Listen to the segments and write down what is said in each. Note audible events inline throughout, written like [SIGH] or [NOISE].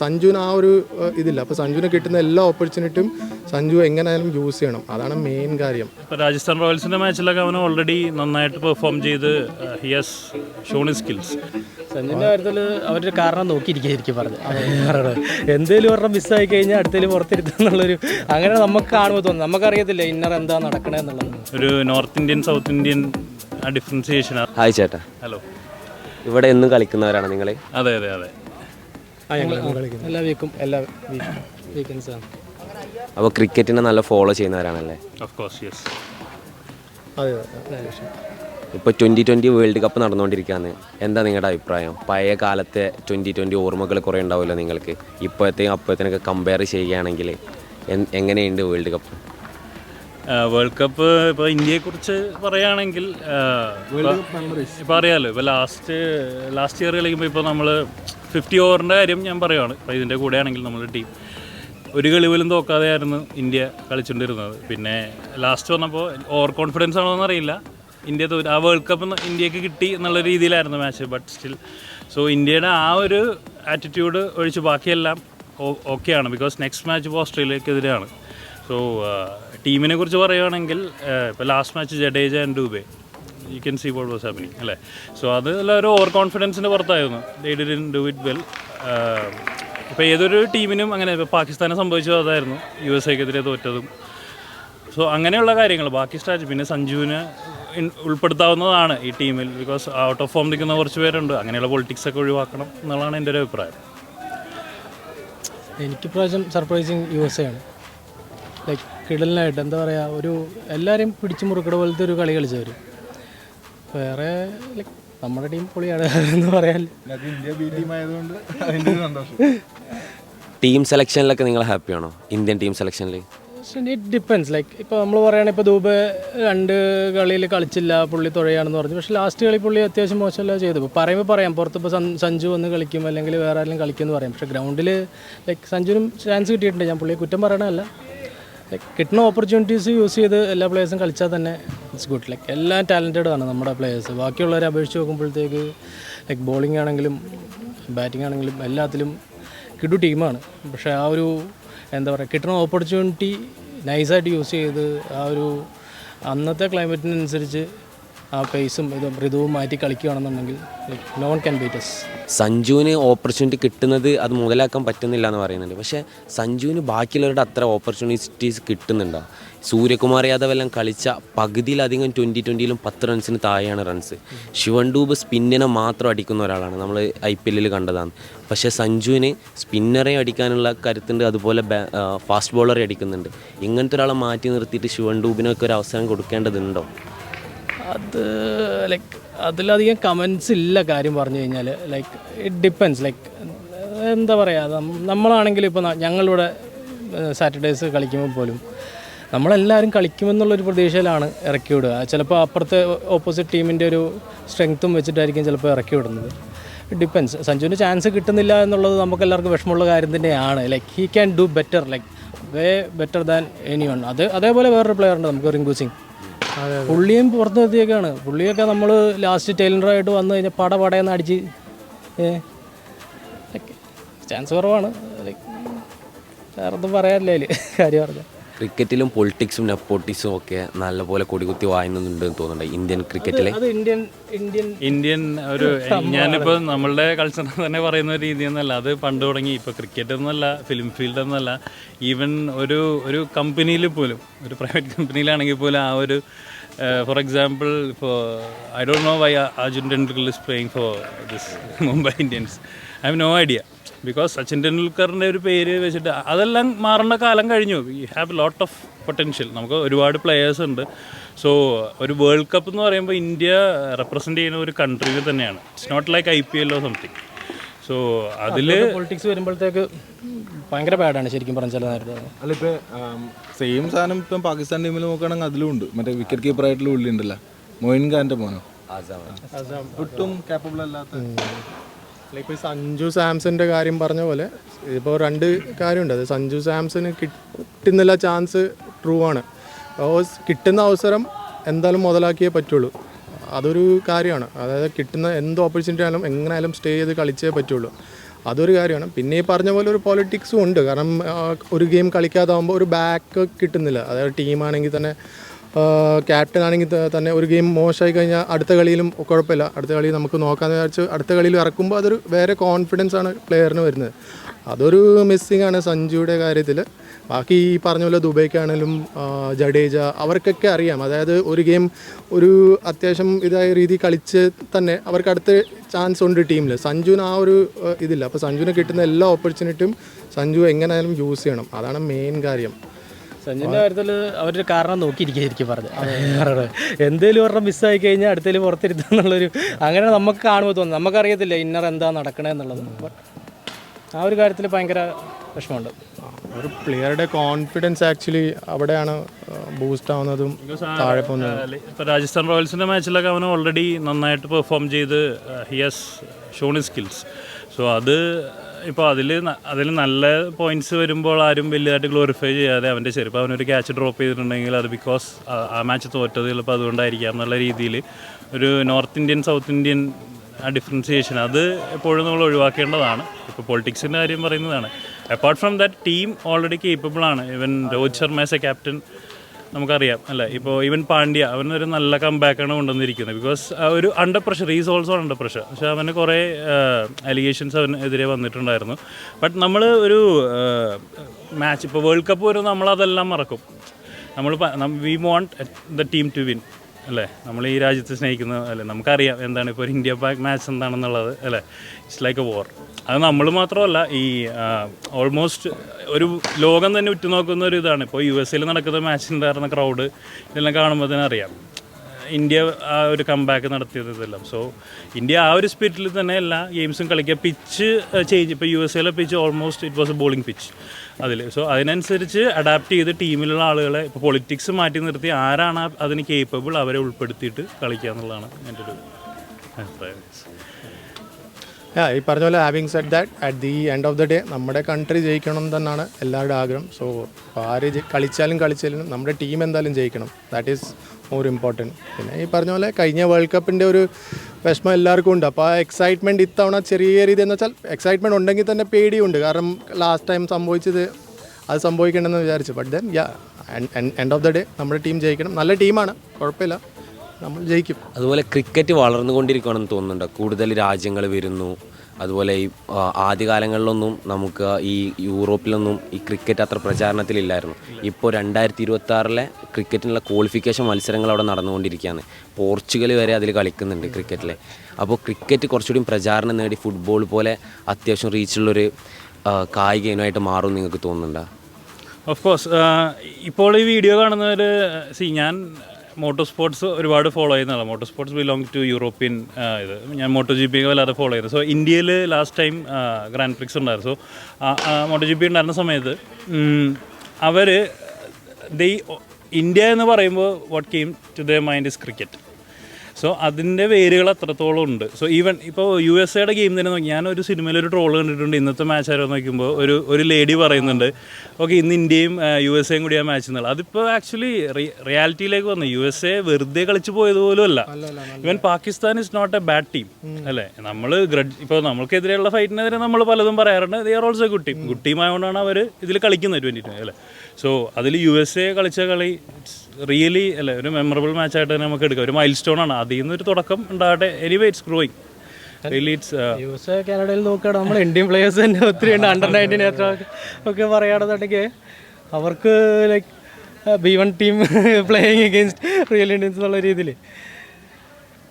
സഞ്ജുവിന് ആ ഒരു ഇതില്ല. അപ്പോൾ സഞ്ജുവിന് കിട്ടുന്ന എല്ലാ ഓപ്പർച്യൂണിറ്റിയും സഞ്ജു എങ്ങനെയായാലും യൂസ് ചെയ്യണം. അതാണ് മെയിൻ കാര്യം. ഇപ്പോൾ രാജസ്ഥാൻ റോയൽസിന്റെ മാച്ചിലൊക്കെ അവൻ ഓൾറെഡി നന്നായിട്ട് പെർഫോം ചെയ്ത് ഹി ഹാസ് ഷോൺ സ്കിൽസ് സഞ്ജുവിന്റെ കാര്യത്തിൽ അവരുടെ കാരണം നോക്കിയിരിക്കും പറഞ്ഞു. എന്തേലും ഒരെണ്ണം മിസ്സായി കഴിഞ്ഞാൽ അടുത്തേലും പുറത്തിരുത്തുക എന്നുള്ളൊരു അങ്ങനെ നമുക്ക് കാണുമ്പോൾ തോന്നുന്നു നമുക്കറിയത്തില്ല ഇന്നർ എന്താ നടക്കണേ എന്നുള്ളത്. ഒരു north Indian south Indian differentiation hi ചേട്ടാ. ഹലോ ഇവിടെ എന്നും കളിക്കുന്നവരാണ് നിങ്ങൾ അതെ അതെ അതെ. എല്ലാ വീക്കും എല്ലാ വീക്കെൻഡ്സാണ് അപ്പോൾ ക്രിക്കറ്റിനെ നല്ല ഫോളോ ചെയ്യുന്നവരാണല്ലേ? ഓഫ് കോഴ്സ് യെസ് അതെ ഇപ്പോൾ ട്വന്റി ട്വന്റി വേൾഡ് കപ്പ് നടന്നുകൊണ്ടിരിക്കുകയാണ്. എന്താ നിങ്ങളുടെ അഭിപ്രായം? പഴയ കാലത്തെ ട്വന്റി ട്വന്റി ഓർമ്മകൾ കുറേ ഉണ്ടാവുമല്ലോ നിങ്ങൾക്ക്? ഇപ്പോഴത്തെയും അപ്പോഴത്തേനൊക്കെ കമ്പയർ ചെയ്യുകയാണെങ്കിൽ എങ്ങനെയുണ്ട് വേൾഡ് കപ്പ് വേൾഡ് കപ്പ് ഇപ്പോൾ ഇന്ത്യയെക്കുറിച്ച് പറയുകയാണെങ്കിൽ ഇപ്പോൾ അറിയാമല്ലോ ഇപ്പോൾ ലാസ്റ്റ് ലാസ്റ്റ് ഇയർ കളിക്കുമ്പോൾ ഇപ്പോൾ നമ്മൾ ഫിഫ്റ്റി ഓവറിന്റെ കാര്യം ഞാൻ പറയുവാണ്. അപ്പോൾ ഇതിന്റെ കൂടെയാണെങ്കിൽ നമ്മുടെ ടീം. ഒരു കളി പോലും തോക്കാതെയായിരുന്നു ഇന്ത്യ കളിച്ചുകൊണ്ടിരുന്നത് പിന്നെ ലാസ്റ്റ് വന്നപ്പോൾ ഓവർ കോൺഫിഡൻസ് ആണോ എന്നറിയില്ല. ഇന്ത്യ തോറ്റ. ആ വേൾഡ് കപ്പ് ഇന്ത്യയ്ക്ക് കിട്ടി എന്നുള്ള രീതിയിലായിരുന്നു മാച്ച് ബട്ട് സ്റ്റിൽ സോ ഇന്ത്യയുടെ ആ ഒരു ആറ്റിറ്റ്യൂഡ് ഒഴിച്ച് ബാക്കിയെല്ലാം ഓക്കെയാണ്. ബിക്കോസ് നെക്സ്റ്റ് മാച്ച് ഇപ്പോൾ ഓസ്ട്രേലിയക്കെതിരെയാണ്. സോ ടീമിനെ കുറിച്ച് പറയുകയാണെങ്കിൽ ഇപ്പോൾ last match Jadeja and Dube. You can see what was happening അല്ലേ? സോ അത് ഒരു ഓവർ കോൺഫിഡൻസിന്റെ പുറത്തായിരുന്നു they didn't do it well ഇപ്പോൾ ഏതൊരു ടീമിനും അങ്ങനെ ഇപ്പോൾ പാകിസ്ഥാനെ സംഭവിച്ചത് അതായിരുന്നു. യു എസ് എക്കെതിരെ തോറ്റതും. സോ അങ്ങനെയുള്ള കാര്യങ്ങൾ. ബാക്കി സ്ട്രാറ്റജി പിന്നെ സഞ്ജുവിനെ ഉൾപ്പെടുത്താവുന്നതാണ് ഈ ടീമിൽ. ബിക്കോസ് ഔട്ട് ഓഫ് ഫോം നിൽക്കുന്ന കുറച്ച് പേരുണ്ട്. അങ്ങനെയുള്ള പൊളിറ്റിക്സ് ഒക്കെ ഒഴിവാക്കണം എന്നുള്ളതാണ് എന്റെ ഒരു അഭിപ്രായം. എനിക്ക് പ്രാവശ്യം സർപ്രൈസിങ് യു എസ് എ ആണ്. ലൈക്ക് കിടലിനായിട്ട് എന്താ പറയുക ഒരു എല്ലാവരെയും പിടിച്ചു മുറുക്കട പോലത്തെ ഒരു കളി കളിച്ചവർ വേറെ നമ്മുടെ ടീം പൊളിയാണ്. എന്ന് ബി ടീം സെലക്ഷനിലൊക്കെ നിങ്ങൾ ഹാപ്പിയാണോ ഇന്ത്യൻ ടീം സെലക്ഷനിൽ ഇറ്റ് ഡിപ്പെൻസ് ലൈക്ക് ഇപ്പോൾ നമ്മൾ പറയുകയാണെങ്കിൽ ഇപ്പോൾ ദൂബെ രണ്ട് കളിയിൽ കളിച്ചില്ല പുള്ളി തുഴയാണെന്ന് പറഞ്ഞു. പക്ഷേ ലാസ്റ്റ് കളി പുള്ളി അത്യാവശ്യം മോശമല്ല ചെയ്തു. ഇപ്പോൾ പറയുമ്പോൾ പറയാം പുറത്ത് ഇപ്പോൾ സഞ്ജു വന്ന് കളിക്കും അല്ലെങ്കിൽ വേറെ ആരെങ്കിലും കളിക്കുമെന്ന് പറയാം. പക്ഷേ ഗ്രൗണ്ടിൽ ലൈക്ക് സഞ്ജുവിനും ചാൻസ് കിട്ടിയിട്ടുണ്ട്. ഞാൻ പുള്ളിയെ കുറ്റം പറയണമല്ല ലൈക്ക് കിട്ടുന്ന ഓപ്പർച്യൂണിറ്റീസ് യൂസ് ചെയ്ത് എല്ലാ പ്ലേയേഴ്സും കളിച്ചാൽ തന്നെ ഇറ്റ്സ് ഗുഡ് ലൈക്ക് എല്ലാം ടാലന്റഡ് ആണ് നമ്മുടെ പ്ലേയേഴ്സ് ബാക്കിയുള്ളവരെ അപേക്ഷിച്ച് നോക്കുമ്പോഴത്തേക്ക് ലൈക്ക് ബോളിംഗ് ആണെങ്കിലും ബാറ്റിംഗ് ആണെങ്കിലും എല്ലാത്തിലും കിടു ടീമാണ് പക്ഷേ ആ ഒരു എന്താ പറയുക കിട്ടുന്ന ഓപ്പർച്യൂണിറ്റി നൈസായിട്ട് യൂസ് ചെയ്ത് ആ ഒരു അന്നത്തെ ക്ലൈമറ്റിനനുസരിച്ച് ആ പേസും ഇത് മൃദുവും മാറ്റി കളിക്കുകയാണെന്നുണ്ടെങ്കിൽ നോ വൺ ക്യാൻ ബീറ്റസ് സഞ്ജുവിന് ഓപ്പർച്യൂണിറ്റി കിട്ടുന്നത് അത് മുതലാക്കാൻ പറ്റുന്നില്ല എന്ന് പറയുന്നുണ്ട്. പക്ഷേ സഞ്ജുവിന് ബാക്കിയുള്ളവരുടെ അത്ര ഓപ്പർച്യൂണിറ്റീസ് കിട്ടുന്നുണ്ടോ? സൂര്യകുമാർ യാദവ് എല്ലാം കളിച്ച പകുതിയിലധികം ട്വന്റി ട്വന്റിയിലും പത്ത് റൺസിന് താഴെയാണ് റൺസ് ശിവൻ ഡൂബ് സ്പിന്നിനെ മാത്രം അടിക്കുന്ന ഒരാളാണ്. നമ്മൾ ഐ പി എല്ലിൽ കണ്ടതാണ്. പക്ഷേ സഞ്ജുവിന് സ്പിന്നറെ അടിക്കാനുള്ള കരുത്തുണ്ട്. അതുപോലെ ഫാസ്റ്റ് ബോളറെ അടിക്കുന്നുണ്ട്. ഇങ്ങനത്തെ ഒരാളെ മാറ്റി നിർത്തിയിട്ട് ശിവൻ ഡൂബിനൊക്കെ ഒരു അവസരം കൊടുക്കേണ്ടതുണ്ടോ? അത് ലൈക്ക് അതിലധികം കമൻസ് ഇല്ല കാര്യം പറഞ്ഞു കഴിഞ്ഞാൽ ലൈക്ക് ഇറ്റ് ഡിപ്പെൻസ് ലൈക്ക് എന്താ പറയുക നമ്മളാണെങ്കിൽ ഇപ്പോൾ ഞങ്ങളിവിടെ സാറ്റർഡേസ് കളിക്കുമ്പോൾ പോലും നമ്മളെല്ലാവരും കളിക്കുമെന്നുള്ളൊരു പ്രതീക്ഷയിലാണ് ഇറക്കി വിടുക ചിലപ്പോൾ അപ്പുറത്തെ ഓപ്പോസിറ്റ് ടീമിന്റെ ഒരു സ്ട്രെങ്ത്തും വെച്ചിട്ടായിരിക്കും ചിലപ്പോൾ ഇറക്കി വിടുന്നത് ഡിപ്പെൻസ് സഞ്ജുവിന് ചാൻസ് കിട്ടുന്നില്ല എന്നുള്ളത് നമുക്ക് എല്ലാവർക്കും വിഷമമുള്ള കാര്യം തന്നെയാണ്. Like he can do better like way better than anyone അത് അതേപോലെ വേറൊരു പ്ലെയർ ഉണ്ട് നമുക്ക് റിങ്കു സിംഗ് പുള്ളിയും പുറത്ത് നിർത്തിയൊക്കെയാണ് പുള്ളിയൊക്കെ നമ്മൾ ലാസ്റ്റ് ടൈലറായിട്ട് വന്നു കഴിഞ്ഞാൽ പട പടയെന്ന് അടിച്ച് ചാൻസ് കുറവാണ്. വേറെ ഒന്നും പറയാനില്ല കാര്യം പറഞ്ഞാൽ ക്രിക്കറ്റിലും പൊളിറ്റിക്സും നെപ്പോട്ടിക്സും ഒക്കെ നല്ലപോലെ കൊടികുത്തി വായുന്നുണ്ട് തോന്നുന്നുണ്ട്. ഇന്ത്യൻ ക്രിക്കറ്റിലെ? അത് ഇന്ത്യൻ ഇന്ത്യൻ ഇന്ത്യൻ ഒരു ഞാനിപ്പോൾ നമ്മളുടെ കൾച്ചർ തന്നെ പറയുന്ന രീതി എന്നല്ല. അത് പണ്ട് തുടങ്ങി. ഇപ്പോൾ ക്രിക്കറ്റ് എന്നല്ല ഫിലിം ഫീൽഡ് എന്നല്ല. ഈവൻ ഒരു ഒരു കമ്പനിയിൽ പോലും ഒരു പ്രൈവറ്റ് കമ്പനിയിലാണെങ്കിൽ പോലും ആ ഒരു ഫോർ എക്സാമ്പിൾ ഇപ്പോൾ I don't know why Arjun Tendulkar is playing for this Mumbai Indians I have no idea because Sachin ടെണ്ടുൽക്കറിന്റെ ഒരു പേര് വെച്ചിട്ട് അതെല്ലാം മാറേണ്ട കാലം കഴിഞ്ഞു. We have lot of potential നമുക്ക് ഒരുപാട് പ്ലെയേഴ്സ് ഉണ്ട്. സോ ഒരു വേൾഡ് കപ്പ് എന്ന് പറയുമ്പോൾ ഇന്ത്യ റെപ്രസെന്റ് ചെയ്യുന്ന ഒരു കൺട്രിയിൽ തന്നെയാണ്. It's not like I P എല്ലോ സംതിങ് സോ അതിൽ പൊളിറ്റിക്സ് വരുമ്പോഴത്തേക്ക് ഭയങ്കര ബാഡാണ് ശരിക്കും പറഞ്ഞ ചില നേരത്തെ. അല്ല ഇപ്പൊ സെയിം സാധനം ഇപ്പം പാകിസ്ഥാൻ ടീമിൽ നോക്കുകയാണെങ്കിൽ അതിലും ഉണ്ട്. മറ്റേ വിക്കറ്റ് കീപ്പർ ആയിട്ടുള്ള ഉള്ളി ഉണ്ടല്ലോ. മോയിൻ ഖാന്റെ മോനോ? ഒട്ടും കാപ്പബിൾ അല്ലാത്ത. ഇപ്പോൾ സഞ്ജു സാംസന്റെ കാര്യം പറഞ്ഞ പോലെ ഇപ്പോൾ രണ്ട് കാര്യമുണ്ട്. അത് സഞ്ജു സാംസന് കിട്ടുന്നില്ല ചാൻസ് ട്രൂ ആണ്. കിട്ടുന്ന അവസരം എന്തായാലും മുതലാക്കിയേ പറ്റുള്ളൂ. അതൊരു കാര്യമാണ്. അതായത് കിട്ടുന്ന എന്ത് ഓപ്പർച്യൂണിറ്റി ആയാലും എങ്ങനെയായാലും സ്റ്റേ ചെയ്ത് കളിച്ചേ പറ്റുള്ളൂ. അതൊരു കാര്യമാണ്. പിന്നെ ഈ പറഞ്ഞ പോലെ ഒരു പോളിറ്റിക്സും ഉണ്ട്. കാരണം ഒരു ഗെയിം കളിക്കാതാവുമ്പോൾ ഒരു ബാക്ക് കിട്ടുന്നില്ല. അതായത് ടീമാണെങ്കിൽ തന്നെ ക്യാപ്റ്റൻ ആണെങ്കിൽ തന്നെ ഒരു ഗെയിം മോശമായി കഴിഞ്ഞാൽ അടുത്ത കളിയിലും കുഴപ്പമില്ല. അടുത്ത കളി നമുക്ക് നോക്കാമെന്ന് വിചാരിച്ച് അടുത്ത കളിയിൽ ഇറക്കുമ്പോൾ അതൊരു വേറെ കോൺഫിഡൻസ് ആണ് പ്ലെയറിന് വരുന്നത്. അതൊരു മിസ്സിംഗ് ആണ് സഞ്ജുയുടെ കാര്യത്തിൽ ബാക്കി ഈ പറഞ്ഞ പോലെ ദുബൈക്കാണേലും ജഡേജ അവർക്കൊക്കെ അറിയാം. അതായത് ഒരു ഗെയിം ഒരു അത്യാവശ്യം ഇതായ രീതി കളിച്ച് തന്നെ അവർക്ക് അടുത്ത ചാൻസ് ഉണ്ട് ടീമിൽ സഞ്ജുവിന് ആ ഒരു ഇതില്ല. അപ്പോൾ സഞ്ജുവിന് കിട്ടുന്ന എല്ലാ ഓപ്പർച്യൂണിറ്റിയും സഞ്ജു എങ്ങനെയായാലും യൂസ് ചെയ്യണം. അതാണ് മെയിൻ കാര്യം. സഞ്ജുവിന്റെ കാര്യത്തിൽ അവരൊരു കാരണം നോക്കിയിരിക്കുകയായിരിക്കും പറഞ്ഞു. എന്തേലും ഒരെണ്ണം മിസ്സായി കഴിഞ്ഞാൽ അടുത്തേലും പുറത്തിരുത്തുക എന്നുള്ളൊരു അങ്ങനെ നമുക്ക് കാണുമ്പോൾ തോന്നുന്നു നമുക്കറിയത്തില്ല ഇന്നർ എന്താ നടക്കണേ എന്നുള്ളത്. ആ ഒരു കാര്യത്തിൽ ഭയങ്കര വിഷമമുണ്ട്. ഒരു പ്ലെയറുടെ കോൺഫിഡൻസ് ആക്ച്വലി അവിടെയാണ് ബൂസ്റ്റ് ആവുന്നതും താഴെ പോകുന്നതും. ഇപ്പോൾ രാജസ്ഥാൻ റോയൽസിന്റെ മാച്ചിലൊക്കെ അവൻ ഓൾറെഡി നന്നായിട്ട് പെർഫോം ചെയ്ത് he has shown skills so അത് ഇപ്പോൾ അതിൽ അതിൽ നല്ല പോയിന്റ്സ് വരുമ്പോൾ ആരും വലിയതായിട്ട് ഗ്ലോറിഫൈ ചെയ്യാതെ അവന്റെ ചെറുപ്പം അവനൊരു ക്യാച്ച് ഡ്രോപ്പ് ചെയ്തിട്ടുണ്ടെങ്കിൽ അത് ബിക്കോസ് ആ മാച്ച് തോറ്റത് ചിലപ്പോൾ അതുകൊണ്ടായിരിക്കാം എന്നുള്ള രീതിയിൽ ഒരു നോർത്ത് ഇന്ത്യൻ സൗത്ത് ഇന്ത്യൻ ആ ഡിഫറൻസിയേഷൻ അത് എപ്പോഴും നമ്മൾ ഒഴിവാക്കേണ്ടതാണ്. ഇപ്പോൾ പൊളിറ്റിക്സിന്റെ കാര്യം പറയുന്നതാണ്. Apart from that team already capable ആണ്. Even Rohit Sharma as a captain നമുക്കറിയാം അല്ലേ? ഇപ്പോൾ ഇവൻ പാണ്ഡ്യ അവനൊരു നല്ല കമ്പാക്കാണ് കൊണ്ടുവന്നിരിക്കുന്നത്. ബിക്കോസ് ഒരു under pressure is also under pressure പക്ഷേ അവന് കുറേ അലിഗേഷൻസ് അവനെതിരെ വന്നിട്ടുണ്ടായിരുന്നു. ബട്ട് നമ്മൾ ഒരു മാച്ച് ഇപ്പോൾ വേൾഡ് കപ്പ് വരും നമ്മളതെല്ലാം മറക്കും. നമ്മൾ we want the team to win അല്ലേ? നമ്മൾ ഈ രാജ്യത്ത് സ്നേഹിക്കുന്ന അല്ലേ? നമുക്കറിയാം എന്താണ് ഇപ്പോൾ ഒരു ഇന്ത്യ പാക് മാച്ച് എന്താണെന്നുള്ളത് അല്ലേ? ഇറ്റ്സ് ലൈക്ക് എ വോർ അത് നമ്മൾ മാത്രമല്ല ഈ ഓൾമോസ്റ്റ് ഒരു ലോകം തന്നെ ഉറ്റുനോക്കുന്ന ഒരു ഇതാണ്. ഇപ്പോൾ യു എസ് എയിൽ നടക്കുന്ന മാച്ചിനുണ്ടായിരുന്ന ക്രൗഡ് ഇതെല്ലാം കാണുമ്പോൾ തന്നെ അറിയാം. ഇന്ത്യ ആ ഒരു കംബാക്ക് നടത്തിയത് ഇതെല്ലാം. സോ ഇന്ത്യ ആ ഒരു സ്പിരിറ്റിൽ തന്നെ എല്ലാ ഗെയിംസും കളിക്കുക പിച്ച് ചേഞ്ച് ഇപ്പോൾ യു എസ് എയിലെ pitch almost it was a bowling pitch അതിൽ സോ അതിനനുസരിച്ച് അഡാപ്റ്റ് ചെയ്ത് ടീമിലുള്ള ആളുകളെ ഇപ്പോൾ പൊളിറ്റിക്സ് മാറ്റി നിർത്തി ആരാണ് അതിന് കേപ്പബിൾ അവരെ ഉൾപ്പെടുത്തിയിട്ട് കളിക്കുക എന്നുള്ളതാണ് എന്റെ ഒരു അഭിപ്രായം. ഈ പറഞ്ഞ പോലെ having set that at the end of the day നമ്മുടെ കൺട്രി ജയിക്കണം തന്നെയാണ് എല്ലാവരുടെ ആഗ്രഹം. സോ ആര് കളിച്ചാലും കളിച്ചാലും നമ്മുടെ ടീം എന്തായാലും ജയിക്കണം. ദാറ്റ് ഈസ് മോർ ഇമ്പോർട്ടന്റ് പിന്നെ ഈ പറഞ്ഞ പോലെ കഴിഞ്ഞ വേൾഡ് കപ്പിന്റെ ഒരു വിഷമം എല്ലാവർക്കും ഉണ്ട്. അപ്പോൾ ആ എക്സൈറ്റ്മെന്റ് ഇത്തവണ ചെറിയ രീതി എന്ന് വെച്ചാൽ എക്സൈറ്റ്മെന്റ് ഉണ്ടെങ്കിൽ തന്നെ പേടിയുണ്ട്. കാരണം ലാസ്റ്റ് ടൈം സംഭവിച്ചത് അത് സംഭവിക്കണമെന്ന് വിചാരിച്ചു. But then yeah end of the day നമ്മുടെ ടീം ജയിക്കണം. നല്ല ടീമാണ് കുഴപ്പമില്ല. നമ്മൾ ജയിക്കും. അതുപോലെ ക്രിക്കറ്റ് വളർന്നുകൊണ്ടിരിക്കുകയാണെന്ന് തോന്നുന്നുണ്ട്? കൂടുതൽ രാജ്യങ്ങൾ വരുന്നു. അതുപോലെ ഈ ആദ്യകാലങ്ങളിലൊന്നും നമുക്ക് ഈ യൂറോപ്പിലൊന്നും ഈ ക്രിക്കറ്റ് അത്ര പ്രചാരണത്തിലില്ലായിരുന്നു. ഇപ്പോൾ രണ്ടായിരത്തി ഇരുപത്തി ആറിലെ ക്രിക്കറ്റിനുള്ള ക്വാളിഫിക്കേഷൻ മത്സരങ്ങൾ അവിടെ നടന്നുകൊണ്ടിരിക്കുകയാണ്. പോർച്ചുഗൽ വരെ അതിൽ കളിക്കുന്നുണ്ട് ക്രിക്കറ്റിൽ. അപ്പോൾ ക്രിക്കറ്റ് കുറച്ചുകൂടി പ്രചാരണം നേടി ഫുട്ബോൾ പോലെ അത്യാവശ്യം റീച്ചുള്ളൊരു കായിക ഇനമായിട്ട് മാറും നിങ്ങൾക്ക് തോന്നുന്നുണ്ടോ? ഓഫ് കോഴ്സ് ഇപ്പോൾ ഈ വീഡിയോ കാണുന്നവർ സി ഞാൻ മോട്ടോർ സ്പോർട്സ് ഒരുപാട് ഫോളോ ചെയ്യുന്നതാണ്. Motor sports belong to European ഇത്. ഞാൻ മോട്ടോ ജി പി വല്ലാതെ ഫോളോ ചെയ്യുന്നത്. സോ ഇന്ത്യയിൽ ലാസ്റ്റ് ടൈം ഗ്രാൻഡ് പ്രിക്സ് ഉണ്ടായിരുന്നു. സോ മോട്ടോ ജി പി ഉണ്ടായിരുന്ന സമയത്ത് അവർ ദൈ ഇന്ത്യ എന്ന് പറയുമ്പോൾ what came to the mind is cricket so അതിന്റെ വേരുകൾ അത്രത്തോളം ഉണ്ട്. സോ ഈവൻ ഇപ്പോൾ യു എസ് എയുടെ ഗെയിം തന്നെ നോക്കി ഞാനൊരു സിനിമയിൽ ഒരു ട്രോൾ കണ്ടിട്ടുണ്ട്. ഇന്നത്തെ മാച്ച് ആരോ നോക്കുമ്പോൾ ഒരു ഒരു ലേഡി പറയുന്നുണ്ട് ഓക്കെ ഇന്ന് ഇന്ത്യയും യു എസ് എയും കൂടി ആ മാച്ച് എന്നുള്ളത് അതിപ്പോൾ ആക്ച്വലി റിയാലിറ്റിയിലേക്ക് വന്നു. യു എസ് എ വെറുതെ കളിച്ച് പോയതുപോലും അല്ല. Even Pakistan is not a bad team അല്ലേ? നമ്മൾ ഗ്രഡ് ഇപ്പോൾ നമ്മൾക്കെതിരെയുള്ള ഫൈറ്റിനെതിരെ നമ്മൾ പലതും പറയാറുണ്ട്. They are also good team good team ആയതുകൊണ്ടാണ് അവർ ഇതിൽ കളിക്കുന്നത് ട്വന്റി ട്വന്റി അല്ലേ? സോ അതിൽ യു എസ് എ കളിച്ച കളി റിയലി അല്ല ഒരു മെമ്മറബിൾ മാച്ചായിട്ട് തന്നെ നമുക്ക് എടുക്കാം. ഒരു മൈൽ സ്റ്റോൺ ആണ്. അതിൽ നിന്ന് ഒരു തുടക്കം ഉണ്ടാകട്ടെ. എനിവേ ഇറ്റ്സ് ഗ്രോയിങ് കാനഡയിൽ നോക്കുകയാണ് നമ്മൾ ഇന്ത്യൻ പ്ലേയേഴ്സ് തന്നെ ഒത്തിരി ഉണ്ട്. അണ്ടർ നയന്റീൻ എത്ര ഒക്കെ പറയുകയാണെന്നുണ്ടെങ്കിൽ അവർക്ക് like be one team playing against real Indians എന്നുള്ള രീതിയിൽ.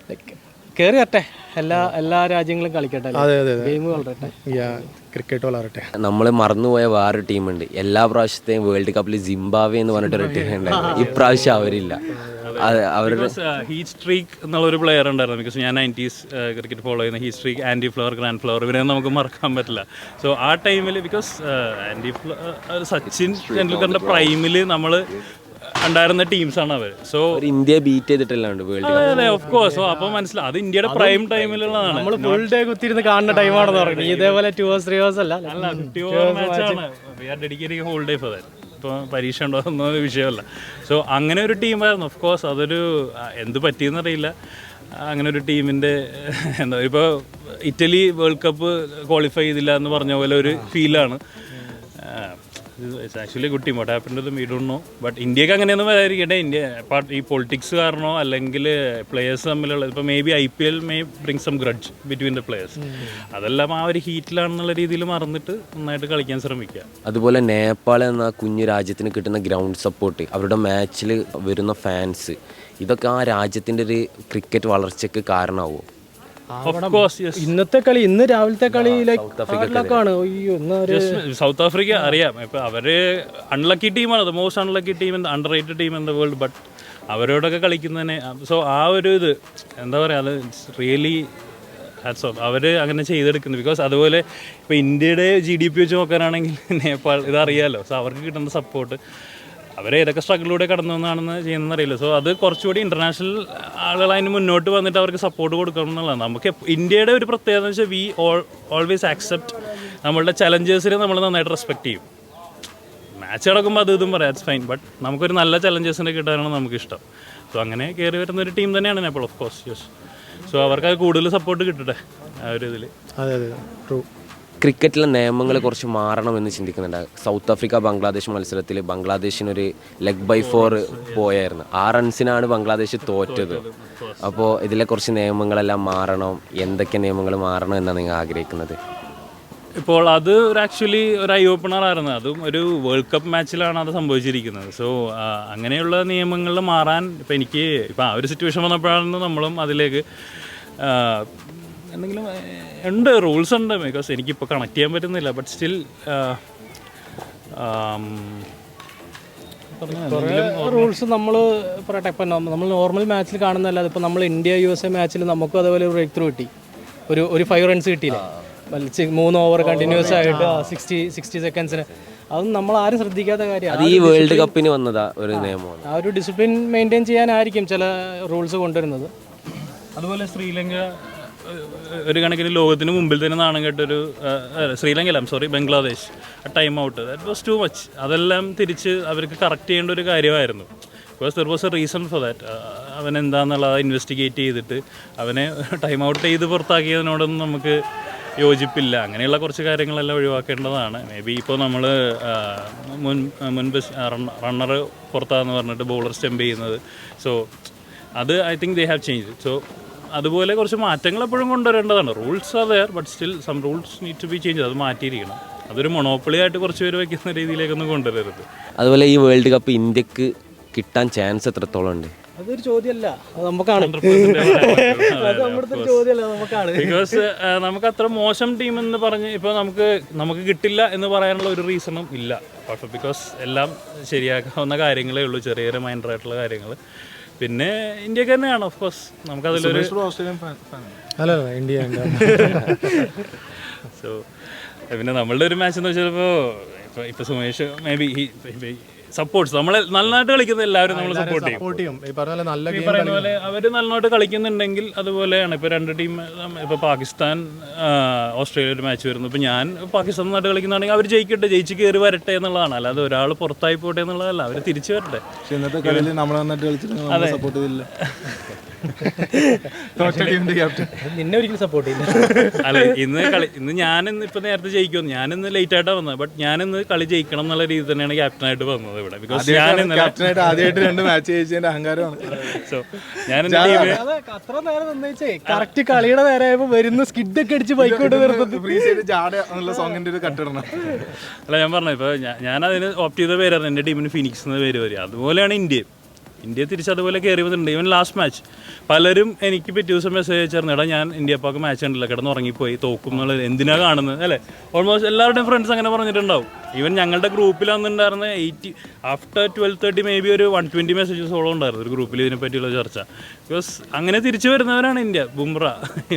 ലൈക്ക് കയറി വരട്ടെ എല്ലാ എല്ലാ രാജ്യങ്ങളും കളിക്കട്ടെ അതെ അതെ ഗെയിം വളരട്ടെ. യാ ക്രിക്കറ്റ് വളരട്ടെ. നമ്മൾ മറന്നുപോയ വേറൊരു ടീമുണ്ട് എല്ലാ പ്രാവശ്യത്തെയും വേൾഡ് കപ്പിൽ ജിംബാവെ എന്ന് പറഞ്ഞിട്ടൊരു ടീം ഉണ്ടായിരുന്നു ഇപ്രാവശ്യം അവരില്ല. അവരുടെ ഹീറ്റ് സ്ട്രീക്ക് എന്നുള്ള പ്ലെയർ ഉണ്ടായിരുന്നു. ബിക്കോസ് ഞാൻ നയന്റീസ് ക്രിക്കറ്റ് ഫോളോ ചെയ്യുന്ന Heath Streak Andy Flower Grant Flower ഇവരെ നമുക്ക് മറക്കാൻ പറ്റില്ല. സോ ആ ടൈമിൽ ബിക്കോസ് ആന്റി ഫ്ലവർ സച്ചിൻ ടെണ്ടുൽക്കറിന്റെ പ്രൈമിൽ നമ്മൾ ഉണ്ടായിരുന്ന ടീംസാണ് അവർ സോ ഇന്ത്യ ബീറ്റ് ചെയ്തിട്ടല്ലാണ്ട് വേൾഡ് കപ്പ് അതെ ഓഫ് കോഴ്സ് അപ്പോൾ മനസ്സിലായി അത് ഇന്ത്യയുടെ പ്രൈം ടൈമിലുള്ളതാണ് നമ്മൾ ഫുൾ ഡേ കുത്തിരുന്ന് കാണുന്ന ടൈമാണെന്ന് പറഞ്ഞു. ഇതേപോലെ ടു ഹവേഴ്സ് ത്രീ ഹവേഴ്സ് അല്ല. അല്ല മാച്ചാണ് we are dedicating whole day for that ഇപ്പോൾ പരീക്ഷ ഉണ്ടോ എന്നൊരു വിഷയമല്ല. സോ അങ്ങനെ ഒരു ടീമായിരുന്നു ഓഫ് കോഴ്സ് അതൊരു എന്ത് പറ്റിയെന്നറിയില്ല അങ്ങനെ ഒരു ടീമിന്റെ എന്താ ഇപ്പോൾ ഇറ്റലി വേൾഡ് കപ്പ് ക്വാളിഫൈ ചെയ്തില്ല എന്ന് പറഞ്ഞ പോലെ ഒരു ഫീലാണ് actually good team what happen to me don't know but ഇന്ത്യയ്ക്ക് അങ്ങനെയൊന്നും വരാതിരിക്കട്ടെ. ഇന്ത്യ പാർട്ട് ഈ പൊളിറ്റിക്സ് കാരണോ അല്ലെങ്കിൽ പ്ലേയേഴ്സ് തമ്മിലുള്ള ഇപ്പോൾ maybe I P L may bring some grudge between the players അതെല്ലാം ആ ഒരു ഹീറ്റിലാണെന്നുള്ള രീതിയിൽ മറന്നിട്ട് നന്നായിട്ട് കളിക്കാൻ ശ്രമിക്കുക. അതുപോലെ നേപ്പാൾ എന്ന കുഞ്ഞു രാജ്യത്തിന് കിട്ടുന്ന ഗ്രൗണ്ട് സപ്പോർട്ട് അവരുടെ മാച്ചിൽ വരുന്ന ഫാൻസ് ഇതൊക്കെ ആ രാജ്യത്തിന്റെ ഒരു ക്രിക്കറ്റ് വളർച്ചയ്ക്ക് യെസ് ഇന്നത്തെ കളി ഇന്ന് രാവിലത്തെ കളി ലൈക്ക് ആണ്. സൗത്ത് ആഫ്രിക്ക അറിയാം. ഇപ്പൊ അവർ അൺലക്കി ടീമാണ് most unlucky team underrated team in the world but അവരോടൊക്കെ കളിക്കുന്നതിനെ സോ ആ ഒരു ഇത് എന്താ പറയുക അത് റിയലി ഹാറ്റ്സ് ഓഫ് അവർ അങ്ങനെ ചെയ്തെടുക്കുന്നു ബിക്കോസ് അതുപോലെ ഇപ്പോൾ ഇന്ത്യയുടെ ജി ഡി പി വെച്ച് നോക്കാനാണെങ്കിൽ [LAUGHS] നേപ്പാൾ ഇതറിയാലോ. സോ അവർക്ക് കിട്ടുന്ന സപ്പോർട്ട് അവർ ഏതൊക്കെ സ്ട്രഗിളിലൂടെ കടന്നു വന്നാണെന്ന് ചെയ്യുന്നതെന്ന് അറിയില്ല. സോ അത് കുറച്ചുകൂടി ഇന്റർനാഷണൽ ആളുകൾ അതിന് മുന്നോട്ട് വന്നിട്ട് അവർക്ക് സപ്പോർട്ട് കൊടുക്കണം എന്നുള്ളതാണ്. നമുക്ക് ഇന്ത്യയുടെ ഒരു പ്രത്യേകത എന്ന് വെച്ചാൽ വി ഓൾ ഓൾവേസ് ആക്സെപ്റ്റ് നമ്മളുടെ ചലഞ്ചേഴ്സിനെ നമ്മൾ നന്നായിട്ട് റെസ്പെക്ട് ചെയ്യും. മാച്ച് കിടക്കുമ്പോൾ അത് ഇതും പറയാം ഇറ്റ്സ് ഫൈൻ ബട്ട് നമുക്കൊരു നല്ല ചലഞ്ചേഴ്സിനെ കിട്ടാനാണ് നമുക്ക് ഇഷ്ടം സോ അങ്ങനെ കയറി വരുന്ന ഒരു ടീം തന്നെയാണ് Nepal of course yes so അവർക്ക് അത് കൂടുതൽ സപ്പോർട്ട് കിട്ടട്ടെ ആ ഒരു ഇതിൽ അതെ അതെ. ട്രൂ ക്രിക്കറ്റിലെ നിയമങ്ങൾ കുറച്ച് മാറണമെന്ന് ചിന്തിക്കുന്നുണ്ട്. സൗത്ത് ആഫ്രിക്ക ബംഗ്ലാദേശ് മത്സരത്തിൽ ബംഗ്ലാദേശിനൊരു ലെഗ് ബൈ ഫോർ പോയായിരുന്നു. ആ റൺസിനാണ് ബംഗ്ലാദേശ് തോറ്റത്. അപ്പോൾ ഇതിലെ കുറച്ച് നിയമങ്ങളെല്ലാം മാറണം. എന്തൊക്കെ നിയമങ്ങൾ മാറണം എന്നാണ് നിങ്ങൾ ആഗ്രഹിക്കുന്നത്? ഇപ്പോൾ അത് ഒരു ആക്ച്വലി ഒരു ഐ ഓപ്പണർ ആയിരുന്നു. അതും ഒരു വേൾഡ് കപ്പ് മാച്ചിലാണ് അത് സംഭവിച്ചിരിക്കുന്നത്. സോ അങ്ങനെയുള്ള നിയമങ്ങളിൽ മാറാൻ ഇപ്പം എനിക്ക് ഇപ്പം ആ ഒരു സിറ്റുവേഷൻ വന്നപ്പോഴാണ് നമ്മളും അതിലേക്ക് എന്തെങ്കിലും ഉണ്ട് റൂൾസ് ഉണ്ട് ബിക്കോസ് എനിക്കിപ്പോൾ കണക്ട് ചെയ്യാൻ പറ്റുന്നില്ല. ബട്ട് സ്റ്റിൽ റൂൾസ് നമ്മൾ പറയട്ടെ. ഇപ്പം നമ്മൾ നോർമൽ മാച്ചിൽ കാണുന്നതല്ലാതെ ഇപ്പം നമ്മൾ ഇന്ത്യ യു എസ് എ മാച്ചിൽ നമുക്കും അതേപോലെ ഒരു ബ്രേക്ക് ത്രൂ കിട്ടി. ഒരു ഒരു ഫൈവ് റൺസ് കിട്ടിയില്ല? മൂന്ന് ഓവർ കണ്ടിന്യൂസ് ആയിട്ട് സിക്സ്റ്റി സിക്സ്റ്റി സെക്കൻഡ്സിന് അതൊന്നും നമ്മൾ ആരും ശ്രദ്ധിക്കാത്ത കാര്യമാണ്. അത് ഈ വേൾഡ് കപ്പിന് വന്നതാ ഒരു നിയമമാണ്. ആ ഒരു ഡിസിപ്ലിൻ മെയിന്റെയിൻ ചെയ്യാനായിരിക്കും ചില റൂൾസ് കൊണ്ടുവരുന്നത്. അതുപോലെ ശ്രീലങ്ക ഒരു കണക്കിന് ലോകത്തിന് മുമ്പിൽ തന്നെ നാണം കേട്ടൊരു ഏഹ്, അല്ല, ശ്രീലങ്ക അല്ല sorry Bangladesh time out that was too much അതെല്ലാം തിരിച്ച് അവർക്ക് കറക്റ്റ് ചെയ്യേണ്ട ഒരു കാര്യമായിരുന്നു. Because there was a reason for that അവൻ എന്താണെന്നുള്ളത് ഇൻവെസ്റ്റിഗേറ്റ് ചെയ്തിട്ട് അവനെ ടൈം ഔട്ട് ചെയ്ത് പുറത്താക്കിയതിനോടൊന്നും നമുക്ക് യോജിപ്പില്ല. അങ്ങനെയുള്ള കുറച്ച് കാര്യങ്ങളെല്ലാം ഒഴിവാക്കേണ്ടതാണ്. മേ ബി ഇപ്പോൾ നമ്മൾ മുൻ മുൻപ് റണ്ണർ പുറത്താന്ന് പറഞ്ഞിട്ട് ബോളർ സ്റ്റെമ്പ് ചെയ്യുന്നത്. സോ അത് I think they have change so അതുപോലെ കുറച്ച് മാറ്റങ്ങൾ എപ്പോഴും കൊണ്ടുവരേണ്ടതാണ്. Rules are there but still some rules need to be change അത് മാറ്റിയിരിക്കണം. അതൊരു മൊണോപ്പൊളി ആയിട്ട് കുറച്ച് പേര് വയ്ക്കുന്ന രീതിയിലേക്കൊന്നും കൊണ്ടുവരരുത്. അതുപോലെ ഈ വേൾഡ് കപ്പ് ഇന്ത്യയ്ക്ക് കിട്ടാൻ ചാൻസ് എത്രത്തോളം ഉണ്ട്? അതൊരു ചോദ്യമല്ല. അത് നമുക്കാണ്. ബിക്കോസ് [LAUGHS] നമുക്ക് അത്ര മോശം ടീം എന്ന് പറഞ്ഞ് ഇപ്പോൾ നമുക്ക് നമുക്ക് കിട്ടില്ല എന്ന് പറയാനുള്ള ഒരു റീസണും ഇല്ല. പക്ഷേ ബിക്കോസ് എല്ലാം ശരിയാക്കാവുന്ന കാര്യങ്ങളേ ഉള്ളൂ. ചെറിയ ചെറിയ മൈൻഡറായിട്ടുള്ള കാര്യങ്ങൾ പിന്നെ ഇന്ത്യയ്ക്ക് തന്നെയാണ് ഓഫ് കോഴ്സ് നമുക്കതിലൊരു അല്ല ഇന്ത്യ സോ [LAUGHS] പിന്നെ നമ്മളുടെ ഒരു മാച്ച് എന്ന് വെച്ചാൽ ഇപ്പൊ ഇപ്പോൾ ഇപ്പോൾ സുമേഷ് മേ ബി സപ്പോർട്ട്സ് നമ്മളെ നന്നായിട്ട് കളിക്കുന്ന എല്ലാവരും നമ്മൾ സപ്പോർട്ട് ചെയ്യും. സപ്പോർട്ട് ചെയ്യും. ഈ പറഞ്ഞ പോലെ നല്ല ഈ ഗെയിം പറയുന്ന പോലെ അവർ നന്നായിട്ട് കളിക്കുന്നുണ്ടെങ്കിൽ അതുപോലെയാണ്. ഇപ്പോൾ രണ്ട് ടീം ഇപ്പോൾ പാകിസ്ഥാൻ ആ, ഓസ്ട്രേലിയ ഒരു മാച്ച് വരുന്നു. ഇപ്പോൾ ഞാൻ പാകിസ്ഥാൻ നന്നായിട്ട് കളിക്കുന്നുണ്ടെങ്കിൽ അവർ ജയിക്കട്ടെ ജയിച്ച് കയറി വരട്ടെ എന്നുള്ളതാണ്. അല്ലാതെ ഒരാൾ പുറത്തായി പോട്ടെ എന്നുള്ളതല്ല. അവർ തിരിച്ചു വരട്ടെ. പക്ഷെ ഇന്നത്തെ കളിയിൽ നമ്മൾ നന്നായിട്ട് കളിച്ചിട്ട് സപ്പോർട്ട് ചെയ്തില്ല. [LAUGHS] ക്യാപ്റ്റൻ നിന്നെ ഒരിക്കലും സപ്പോർട്ട് ചെയ്യില്ല. [LAUGHS] അല്ല ഇന്ന് കളി ഇന്ന് ഞാനിന്ന് ഇപ്പൊ നേരത്തെ ജയിക്കുമെന്ന്. ഞാനിന്ന് ലേറ്റ് ആയിട്ടാണ് വന്നത്. ബട്ട് ഞാനിന്ന് കളി ജയിക്കണം എന്നുള്ള രീതി തന്നെയാണ് ക്യാപ്റ്റനായിട്ട് വന്നത്. ഇവിടെ. ബിക്കോസ് ഞാൻ ക്യാപ്റ്റനായിട്ട് ആദ്യമായിട്ട് രണ്ട് മാച്ച് ജയിച്ചതിന്റെ അഹങ്കാരമാണ്. സോ ഞാൻ അത്ര നേരം നിന്നേച്ചേ. കറക്റ്റ് കളിയുടെ നേരെ ആയപ്പോ വരുന്ന സ്കിഡ് ഒക്കെ അടിച്ച് ബൈക്ക് കൊണ്ട് സൈഡ് ജാട എന്നുള്ള സോങ്ങിന്റെ ഒരു കട്ടിടണം അല്ല ഞാൻ പറഞ്ഞു ഇപ്പൊ ഞാൻ അതിന് ഓപ്റ്റ് ചെയ്ത പേരാണ്. എന്റെ ടീമിന് ഫിനിക്സ് എന്ന പേര് വരിക അതുപോലെയാണ് ഇന്ത്യ ഇന്ത്യ തിരിച്ച് അതുപോലെ കയറി വന്നിട്ടുണ്ട്. ഈവൻ ലാസ്റ്റ് മാച്ച് പലരും എനിക്ക് പിറ്റേ ദിവസം മെസ്സേജ് അയച്ചായിരുന്നു എടാ ഞാൻ ഇന്ത്യ പാക്ക് മാച്ച് കണ്ടില്ല. കിടന്ന് ഉറങ്ങിപ്പോയി തോക്കും എന്നുള്ളത് എന്തിനാ കാണുന്നത്? അല്ലേ? ഓൾമോസ്റ്റ് എല്ലാവരുടെയും ഫ്രണ്ട്സ് അങ്ങനെ പറഞ്ഞിട്ടുണ്ടാവും. ഈവൻ ഞങ്ങളുടെ ഗ്രൂപ്പിൽ അന്നുണ്ടായിരുന്ന eighty after twelve thirty maybe ഒരു വൺ ട്വന്റി മെസ്സേജസോളം ഉണ്ടായിരുന്നു ഒരു ഗ്രൂപ്പിൽ ഇതിനെ പറ്റിയുള്ള ചർച്ച. ബിക്കോസ് അങ്ങനെ തിരിച്ചു വരുന്നവരാണ് ഇന്ത്യ ബുംറ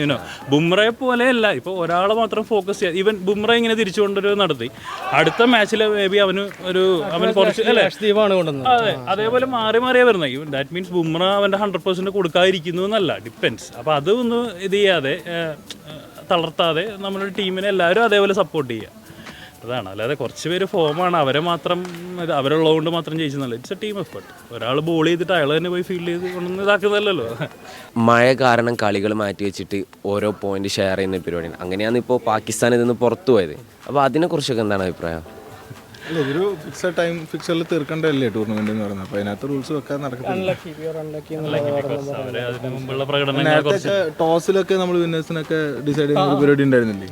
യുനോ ബുംറയെ പോലെയല്ല ഇപ്പോൾ ഒരാളെ മാത്രം ഫോക്കസ് ചെയ്യുക ഈവൻ ബുംറ ഇങ്ങനെ തിരിച്ചു കൊണ്ടൊരു നടത്തി. അടുത്ത മാച്ചിൽ മേ ബി അവന് ഒരു അവൻ കുറച്ച് അല്ലേ? അതെ അതേപോലെ മാറി മാറിയാ വരുന്നത് ഈവൻ ദാറ്റ് മീൻസ് ബുംറ അവന്റെ ഹൺഡ്രഡ് പെർസെന്റ് കൊടുക്കാതിരിക്കുന്നു എന്നല്ല ഡിപ്പെൻസ് അപ്പോൾ അതൊന്നും ഇത് ചെയ്യാതെ തളർത്താതെ നമ്മുടെ ടീമിനെ എല്ലാവരും അതേപോലെ സപ്പോർട്ട് ചെയ്യുക അതാണ്. അല്ലാതെ കുറച്ച് പേര് ഫോമാണ് അവരെ മാത്രം ഇത് അവരുള്ളതുകൊണ്ട് മാത്രം ജയിച്ചെന്നല്ല. ഇറ്റ്സ് എ ടീം എഫേർട്ട് ഒരാൾ ബോൾ ചെയ്തിട്ട് അയാൾ തന്നെ പോയി ഫീൽഡ് ചെയ്ത് കൊണ്ടൊന്നും ഇതാക്കുന്നതല്ലല്ലോ മഴ കാരണം കളികൾ മാറ്റി വെച്ചിട്ട് ഓരോ പോയിന്റ് ഷെയർ ചെയ്യുന്ന പരിപാടിയാണ്. അങ്ങനെയാണ് ഇപ്പോൾ പാകിസ്ഥാനിൽ നിന്ന് പുറത്തു പോയത്. അപ്പോൾ അതിനെക്കുറിച്ചൊക്കെ എന്താണ് അഭിപ്രായം? അല്ല ഇതൊരു ഫിക്സഡ് ടൈം ഫിക്സഡിൽ തീർക്കേണ്ടതല്ലേ ടൂർണമെന്റ് എന്ന് പറയുന്നത്? അപ്പോൾ അതിനകത്ത് റൂൾസ് വെക്കാൻ നടക്കത്തില്ല. നേരത്തെ ടോസിലൊക്കെ നമ്മൾ വിന്നേഴ്സിനൊക്കെ ഡിസൈഡ് ചെയ്യുന്ന ഒരു പരിപാടി ഉണ്ടായിരുന്നില്ലേ?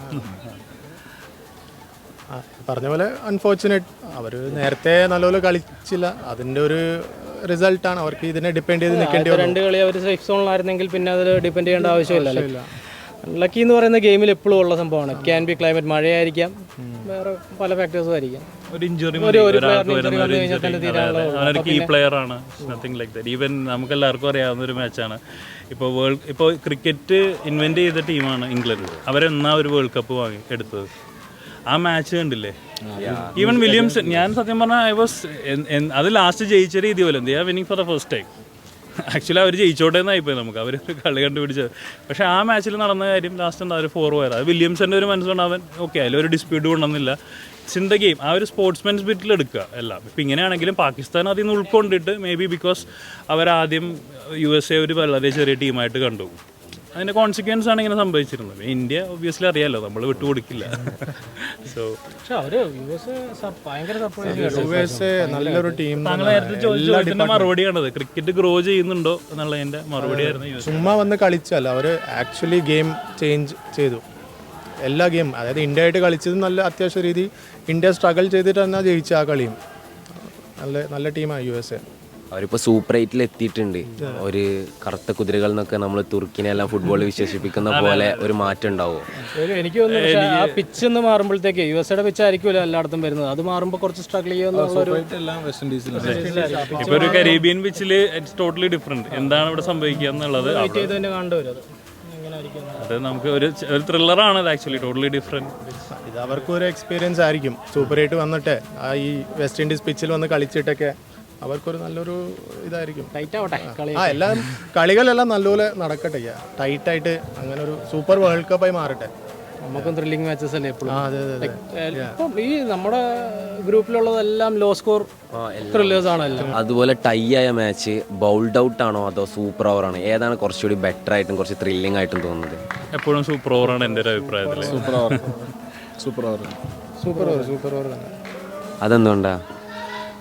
പറഞ്ഞ പോലെ അൺഫോർച്ചുനേറ്റ് അവർ നേരത്തെ നല്ലപോലെ കളിച്ചില്ല. അതിന്റെ ഒരു റിസൾട്ടാണ് അവർക്ക് ഇതിനെ ഡിപ്പെൻഡ് ചെയ്ത് നിൽക്കേണ്ടി രണ്ട് കളി അവർ സേഫ് സോണിലായിരുന്നെങ്കിൽ പിന്നെ അതിൽ ഡിപ്പെൻഡ് ചെയ്യേണ്ട ആവശ്യമില്ല ലക്കി എന്ന് പറയുന്ന ഗെയിമിൽ എപ്പോഴും ഉള്ള സംഭവമാണ്. ക്യാൻ ബി ക്ലൈമറ്റ് മഴയായിരിക്കാം. വേറെ പല ഫാക്ടേഴ്സും ആയിരിക്കാം. ഒരു ഇഞ്ചുറി ഒരു- ഒരു ഒരാൾക്ക് player ന് വരുന്ന ഒരു injury വന്നു കഴിഞ്ഞാൽ injury. തന്നെ അതെ, തീരാനുള്ള അതെ. അവനൊരു കീ പ്ലെയർ ആണ്. നത്തിങ് ലൈക്ക് ദാറ്റ് ഈവൻ നമുക്ക് എല്ലാവർക്കും അറിയാവുന്ന ഒരു മാച്ചാണ് ഇപ്പോൾ വേൾഡ് ഇപ്പോൾ ക്രിക്കറ്റ് ഇൻവെന്റ് ചെയ്ത ടീമാണ് ഇംഗ്ലണ്ട്. അവരെന്നാ ഒരു വേൾഡ് കപ്പ് വാങ്ങി എടുത്തത്? ആ മാച്ച് കണ്ടില്ലേ? ഈവൻ വില്യംസൺ ഞാൻ സത്യം പറഞ്ഞാൽ ഐ വാസ് അത് ലാസ്റ്റ് ജയിച്ച രീതി പോലെ they are winning for the first time actually അവർ ജയിച്ചോട്ടെ എന്നായിപ്പോയി നമുക്ക്. അവർ കളി കണ്ടുപിടിച്ചത്. പക്ഷേ ആ മാച്ചിൽ നടന്ന കാര്യം ലാസ്റ്റ് എന്താ ഒരു ഫോർ വയർ അത് വില്യംസന്റെ ഒരു മനസ്സുകൊണ്ട് അവൻ ഓക്കെ അതിലൊരു ഡിസ്പ്യൂട്ട് കൊണ്ടുവന്നില്ല. ഇറ്റ്സ് ദ ഗെയിം ആ ഒരു സ്പോർട്സ്മാൻ സ്പിരിറ്റിൽ എടുക്കുക എല്ലാം. ഇപ്പം ഇങ്ങനെയാണെങ്കിലും പാകിസ്ഥാൻ അതിൽ നിന്ന് ഉൾക്കൊണ്ടിട്ട് മേ ബി ബിക്കോസ് അവരാദ്യം യു എസ് എ ഒരു വളരെ ചെറിയ ടീമായിട്ട് കണ്ടു. അതിന്റെ കോൺസിക്വൻസ് ആണ് ഇങ്ങനെ സംഭവിച്ചിരുന്നത്. ഇന്ത്യ ഒബ്വിയസ്ലി അറിയാലോ നമ്മൾ വിട്ടുകൊടുക്കില്ല സോ പക്ഷെ അവർ യു എസ് ഭയങ്കര സർപ്രൈസ് യു നല്ലൊരു ടീം താങ്കൾ നേരത്തെ മറുപടിയാണത് ക്രിക്കറ്റ് ഗ്രോ ചെയ്യുന്നുണ്ടോ എന്നുള്ളതിന്റെ മറുപടിയായിരുന്നു മറുപടി ആയിരുന്നു ചുമ്മാ വന്ന് കളിച്ചല്ല. അവർ ആക്ച്വലി ഗെയിം ചേഞ്ച് ചെയ്തു. എല്ലാ ഗെയിം അതായത് ഇന്ത്യ ആയിട്ട് കളിച്ചത് നല്ല അത്യാവശ്യ രീതി ഇന്ത്യ സ്ട്രഗിൾ ചെയ്തിട്ട് തന്നെ ജയിച്ച ആ കളിയും. നല്ല നല്ല ടീമാണ് യു എസ് എ അവരിപ്പോൾ സൂപ്പർ എയ്റ്റിൽ എത്തിയിട്ടുണ്ട്. ഒരു കറുത്ത കുതിരകൾ എന്നൊക്കെ നമ്മൾ തുർക്കിനെ എല്ലാം ഫുട്ബോൾ വിശേഷിപ്പിക്കുന്ന പോലെ ഒരു മാറ്റം ഉണ്ടാവുമോ എനിക്ക് തോന്നുന്നു ആ പിച്ച് എന്ന് മാറുമ്പോഴത്തേക്ക് യു എസ് എയുടെ പിച്ച് ആയിരിക്കുമല്ലോ എല്ലായിടത്തും വരുന്നത്. അത് മാറുമ്പോൾ കുറച്ച് സ്ട്രഗിൾ ചെയ്യുന്ന ഒരു എല്ലാം വെസ്റ്റ് ഇൻഡീസിലാണ് ഇപ്പൊ ഒരു കരീബിയൻ പിച്ചിൽ ഇറ്റ്സ് ടോട്ടലി ഡിഫറെന്റ് എന്താണ് ഇവിടെ സംഭവിക്കുക എന്നുള്ളത് അത് എങ്ങനെ ആയിരിക്കും. അത് നമുക്ക് ഒരു ഒരു ത്രില്ലറാണ് അത് ആക്ച്വലി ടോട്ടലി ഡിഫറെന്റ് ഇത് അവർക്കും ഒരു എക്സ്പീരിയൻസ് ആയിരിക്കും. സൂപ്പർ ആയിട്ട് വന്നിട്ട് ആ ഈ വെസ്റ്റ് ഇൻഡീസ് പിച്ചിൽ വന്ന് കളിച്ചിട്ടൊക്കെ അവർക്കൊരു നല്ലൊരു ഇതായിരിക്കും. ടൈറ്റ് ആവട്ടെ കളി ആ എല്ലാം കളികളെല്ലാം നല്ലപോലെ നടക്കട്ടെ. ടൈറ്റായിട്ട് അങ്ങനെ ഒരു സൂപ്പർ വേൾഡ് കപ്പായി മാറട്ടെ. നമുക്കും ത്രില്ലിംഗ് മാച്ചസ് അല്ലേ എപ്പോഴും ഇപ്പം ഈ നമ്മുടെ ഗ്രൂപ്പിലുള്ളതെല്ലാം ലോ സ്കോർ ത്രില്ലേഴ്സ് ആണ് അതുപോലെ ടൈ ആയ മാച്ച് ബൗൾഡ് ഔട്ട് ആണോ അതോ സൂപ്പർ ഓവർ ആണോ? ഏതാണ് കുറച്ചുകൂടി ബെറ്റർ ആയിട്ടും കുറച്ച് ത്രില്ലിംഗ് ആയിട്ടും തോന്നുന്നത്? എപ്പോഴും സൂപ്പർ ഓവർ എന്റെ ഒരു അഭിപ്രായത്തിൽ super over super over super over super over തന്നെ അതെന്തുകൊണ്ടാ?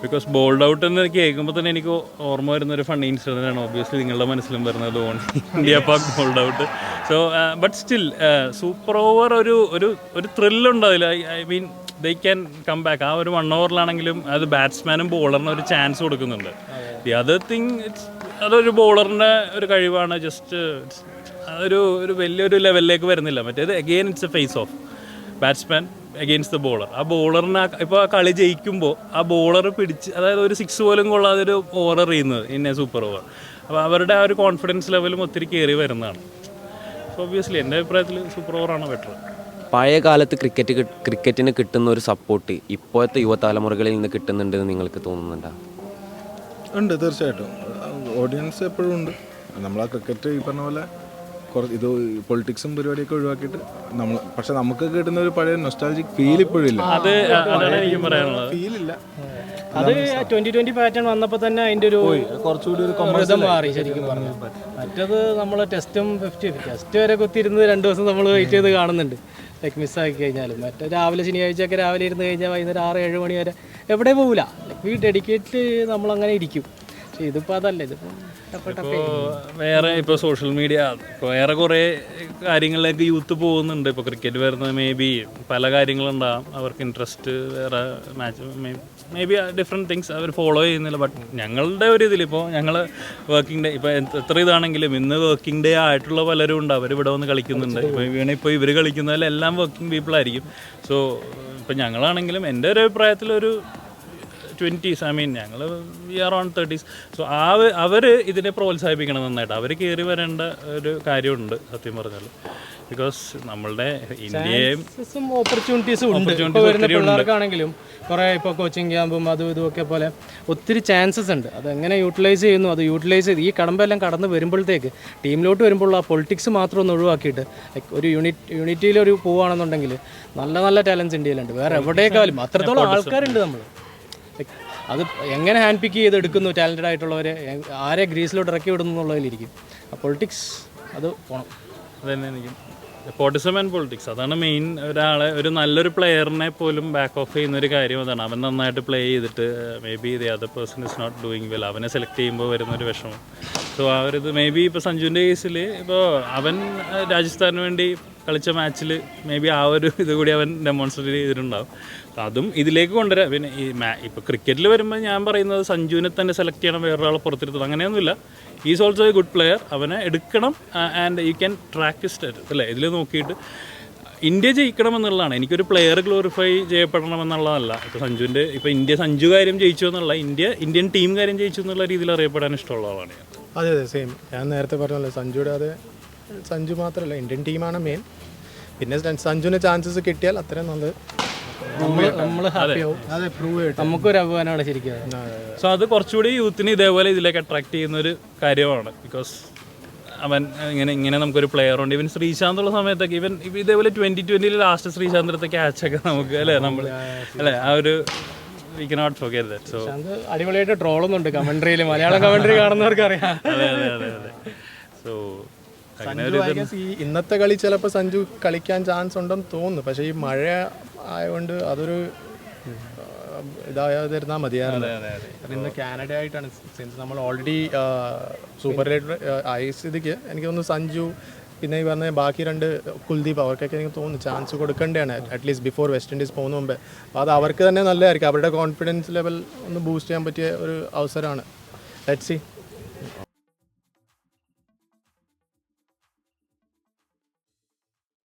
ബിക്കോസ് ബോൾഡ് ഔട്ട് എന്ന് കേൾക്കുമ്പോൾ തന്നെ എനിക്ക് ഓർമ്മ വരുന്ന ഒരു ഫണ്ണി ഇൻസിഡന്റ് ആണ്. ഓബിയസ്ലി നിങ്ങളുടെ മനസ്സിലും വരുന്നത് on India Pak bowled out so but still super over ഒരു ഒരു ഒരു ത്രില്ലുണ്ട് അതിൽ I mean they can come back ആ ഒരു വൺ ഓവറിലാണെങ്കിലും അത് ബാറ്റ്സ്മാനും ബോളറിനും ഒരു ചാൻസ് കൊടുക്കുന്നുണ്ട്. ദി അതർ തിങ് ഇറ്റ്സ് അതൊരു ബോളറിന്റെ ഒരു കഴിവാണ്. ജസ്റ്റ് അതൊരു ഒരു വലിയൊരു ലെവലിലേക്ക് വരുന്നില്ല. മറ്റേത് again it's a face off batsman against the bowler ആ ബോളറിന് ഇപ്പോൾ ആ കളി ജയിക്കുമ്പോൾ ആ ബോളർ പിടിച്ച് അതായത് ഒരു സിക്സ് പോലും കൊള്ളാതെ ഒരു ഓവർ എറിയുന്നത് ഇന്നെ സൂപ്പർ ഓവർ അപ്പോൾ അവരുടെ ആ ഒരു കോൺഫിഡൻസ് ലെവലും ഒത്തിരി കയറി വരുന്നതാണ്. സോ ഒബ്വിയസ്ലി എന്റെ അഭിപ്രായത്തിൽ സൂപ്പർ ഓവറാണ് ബെറ്റർ പഴയ കാലത്ത് ക്രിക്കറ്റ് ക്രിക്കറ്റിന് കിട്ടുന്ന ഒരു സപ്പോർട്ട് ഇപ്പോഴത്തെ യുവതലമുറകളിൽ നിന്ന് കിട്ടുന്നുണ്ടെന്ന് നിങ്ങൾക്ക് തോന്നുന്നുണ്ടോ? ഉണ്ട് തീർച്ചയായിട്ടും. ഓഡിയൻസ് എപ്പോഴും ഉണ്ട്. നമ്മൾ ആ ക്രിക്കറ്റ് ഈ പറഞ്ഞ പോലെ കുറച്ച് ഇത് പൊളിറ്റിക്സും പരിപാടിയൊക്കെ ഒഴിവാക്കിയിട്ട് നമ്മൾ പക്ഷെ നമുക്ക് കിട്ടുന്ന ഒരു പഴയ നൊസ്റ്റാലജിക് ഫീൽ ഇപ്പോഴില്ല ഇല്ല. അത് അതാണ് എനിക്ക് പറയാനുള്ളത്. ഫീലില്ല അത് ട്വന്റി ട്വന്റി പാറ്റേൺ വന്നപ്പോൾ തന്നെ അതിന്റെ ഒരു കുറച്ചുകൂടി ഒരു മാറി ശരിക്കും പറഞ്ഞു. മറ്റത് നമ്മൾ ടെസ്റ്റും ഫിഫ്റ്റി ടെസ്റ്റ് വരെ കുത്തിയിരുന്ന് രണ്ട് ദിവസം നമ്മൾ വെയിറ്റ് ചെയ്ത് കാണുന്നുണ്ട്. ലൈക്ക് മിസ്സാക്കി കഴിഞ്ഞാലും. മറ്റേ രാവിലെ ശനിയാഴ്ചയൊക്കെ രാവിലെ ഇരുന്ന് കഴിഞ്ഞാൽ വൈകുന്നേരം ആറ് ഏഴ് മണി വരെ എവിടെ പോകില്ല ലൈക്ക് ഈ ഡെഡിക്കേറ്റ് നമ്മൾ അങ്ങനെ ഇരിക്കും. പക്ഷേ ഇതിപ്പോൾ അതല്ല. ഇതിപ്പോൾ ഇപ്പോൾ വേറെ ഇപ്പോൾ സോഷ്യൽ മീഡിയ വേറെ കുറേ കാര്യങ്ങളിലേക്ക് യൂത്ത് പോകുന്നുണ്ട്. ഇപ്പോൾ ക്രിക്കറ്റ് വരുന്നത് മേ ബി പല കാര്യങ്ങളുണ്ടാകും അവർക്ക് ഇൻട്രസ്റ്റ് വേറെ match maybe different things അവർ ഫോളോ ചെയ്യുന്നില്ല. ബട്ട് ഞങ്ങളുടെ ഒരു ഇതിലിപ്പോൾ ഞങ്ങൾ വർക്കിംഗ് ഡേ ഇപ്പോൾ എത്ര ഇതാണെങ്കിലും ഇന്ന് വർക്കിംഗ് ഡേ ആയിട്ടുള്ള പലരും ഉണ്ട്. അവർ ഇവിടെ വന്ന് കളിക്കുന്നുണ്ട്. ഇപ്പോൾ വീണ ഇപ്പോൾ ഇവർ കളിക്കുന്നതിലെല്ലാം വർക്കിംഗ് പീപ്പിൾ ആയിരിക്കും. സോ ഇപ്പം ഞങ്ങളാണെങ്കിലും എന്റെ ഒരു അഭിപ്രായത്തിൽ ഒരു ട്വന്റീസ് ഐ മീൻ ഞങ്ങൾ we are on thirties so ആ അവർ ഇതിനെ പ്രോത്സാഹിപ്പിക്കണം നന്നായിട്ട്. അവർ കയറി വരേണ്ട ഒരു കാര്യമുണ്ട് സത്യം പറഞ്ഞാൽ ബിക്കോസ് നമ്മളുടെ ഇന്ത്യയും ഓപ്പർച്യൂണിറ്റീസും ഉണ്ട്. കുറേ ഇപ്പോൾ കോച്ചിങ് ക്യാമ്പും അതും ഇതും ഒക്കെ പോലെ ഒത്തിരി ചാൻസസ് ഉണ്ട്. അത് എങ്ങനെ യൂട്ടിലൈസ് ചെയ്യുന്നു അത് യൂട്ടിലൈസ് ചെയ്ത് ഈ കടമ്പെല്ലാം കടന്ന് വരുമ്പോഴത്തേക്ക് ടീമിലോട്ട് വരുമ്പോൾ ആ പൊളിറ്റിക്സ് മാത്രം ഒന്ന് ഒഴിവാക്കിയിട്ട് ഒരു യൂണിറ്റ് യൂണിറ്റിയിൽ ഒരു പോവുകയാണെന്നുണ്ടെങ്കിൽ നല്ല നല്ല ടാലൻസ് ഇന്ത്യയിലുണ്ട്. വേറെ എവിടേക്കാളും അത്രത്തോളം ആൾക്കാരുണ്ട് നമ്മൾ അത് എങ്ങനെ ഹാൻഡ് പിക്ക് ചെയ്ത് എടുക്കുന്നു ടാലന്റഡ് ആയിട്ടുള്ളവരെ ആരെ ഗ്രീസിലോട്ട് ഇറക്കി വിടുന്നു എന്നുള്ളതിലിരിക്കും. പൊളിറ്റിക്സ് അത് പോണം. അതന്നെ എനിക്ക്. പോട്ടിസം ആൻഡ് പൊളിറ്റിക്സ് അതാണ് മെയിൻ ഒരാളെ ഒരു നല്ലൊരു പ്ലെയറിനെ പോലും ബാക്ക് ഓഫ് ചെയ്യുന്ന ഒരു കാര്യം അതാണ്. അവൻ നന്നായിട്ട് പ്ലേ ചെയ്തിട്ട് maybe the other person is not doing well അവനെ സെലക്ട് ചെയ്യുമ്പോൾ വരുന്ന ഒരു വിഷമം. സോ ആ ഒരു ഇത് മേ ബി ഇപ്പോൾ സഞ്ജുവിന്റെ കേസിൽ ഇപ്പോൾ അവൻ രാജസ്ഥാന് വേണ്ടി കളിച്ച മാച്ചിൽ മേ ബി ആ ഒരു ഇത് കൂടി അവൻ ഡെമോൺസ്ട്രേറ്റ് ചെയ്തിട്ടുണ്ടാവും. അതും ഇതിലേക്ക് കൊണ്ടുവരാം. പിന്നെ ഈ മാ ഇപ്പോൾ ക്രിക്കറ്റിൽ വരുമ്പോൾ ഞാൻ പറയുന്നത് സഞ്ജുവിനെ തന്നെ സെലക്ട് ചെയ്യണം വേറൊരാളെ പുറത്തിരുത്തണം. അങ്ങനെയൊന്നുമില്ല. Is also a good player അവനെ എടുക്കണം and you can track state അല്ലേ? ഇതിൽ നോക്കിയിട്ട് ഇന്ത്യ ജയിക്കണം എന്നുള്ളതാണ് എനിക്കൊരു പ്ലെയർ ഗ്ലോറിഫൈ ചെയ്യപ്പെടണം എന്നുള്ളതല്ല ഇപ്പോൾ സഞ്ജുവിന്റെ ഇപ്പോൾ ഇന്ത്യ സഞ്ജു കാര്യം ജയിച്ചു എന്നുള്ള ഇന്ത്യ ഇന്ത്യൻ ടീം കാര്യം ജയിച്ചു എന്നുള്ള രീതിയിൽ അറിയപ്പെടാൻ ഇഷ്ടമുള്ള ആളാണ് അതെ അതെ സെയിം ഞാൻ നേരത്തെ പറഞ്ഞല്ലോ സഞ്ജുയുടെ അതെ സഞ്ജു മാത്രമല്ല ഇന്ത്യൻ ടീമാണ് മെയിൻ പിന്നെ സഞ്ജുവിന് ചാൻസസ് കിട്ടിയാൽ അത്രയും നല്ലത് നമ്മൾ നമ്മൾ ഹാപ്പി ആവും. അതെ പ്രൂവ് ചെയ്തിട്ട് നമുക്കൊരു അഭിമാനമാണ് ശരിക്കും. സോ അത് കുറച്ചുകൂടി യൂത്തിന് ഇതേപോലെ ഇതിലേക്ക് അട്രാക്ട് ചെയ്യുന്ന ഒരു കാര്യമാണ്. ബിക്കോസ് അവൻ ഇങ്ങനെ ഇങ്ങനെ നമുക്കൊരു പ്ലെയർ ഉണ്ട്. ഇവൻ ശ്രീശാന്ത് ഉള്ള സമയത്തൊക്കെ ഇവൻ ഇവ ഇതേപോലെ ട്വന്റി ട്വന്റിയിൽ ലാസ്റ്റ് ക്യാച്ച് ക്യാച്ചൊക്കെ നമുക്ക് അല്ലേ? നമ്മൾ അല്ലേ? ആ ഒരു we cannot forget that so അത് അടിപൊളിയായിട്ട് ട്രോളുന്നുണ്ട് കമന്ററിയിൽ മലയാളം കമന്ററി കാണുന്നവർക്ക് അറിയാം. [LAUGHS] അതെ അതെ അതെ അതെ. സോ ഈ ഇന്നത്തെ കളി ചിലപ്പോൾ സഞ്ജു കളിക്കാൻ ചാൻസ് ഉണ്ടെന്ന് തോന്നുന്നു. പക്ഷേ ഈ മഴ ആയതുകൊണ്ട് അതൊരു ഇതായിരുന്നാൽ മതിയായിരുന്നു ഇന്ന് കാനഡ ആയിട്ടാണ് സിൻസ് നമ്മൾ ഓൾറെഡി സൂപ്പർ ലൈറ്റ് ആയ സ്ഥിതിക്ക് എനിക്ക് തോന്നുന്നു സഞ്ജു പിന്നെ ഈ പറഞ്ഞ ബാക്കി രണ്ട് കുൽദീപ് അവർക്കൊക്കെ എനിക്ക് തോന്നുന്നു ചാൻസ് കൊടുക്കേണ്ടതാണ് അറ്റ്ലീസ്റ്റ് ബിഫോർ വെസ്റ്റ് ഇൻഡീസ് പോകുന്ന മുമ്പേ. അപ്പോൾ അത് അവർക്ക് തന്നെ നല്ലതായിരിക്കും. അവരുടെ കോൺഫിഡൻസ് ലെവൽ ഒന്ന് ബൂസ്റ്റ് ചെയ്യാൻ പറ്റിയ ഒരു അവസരമാണ്. Let see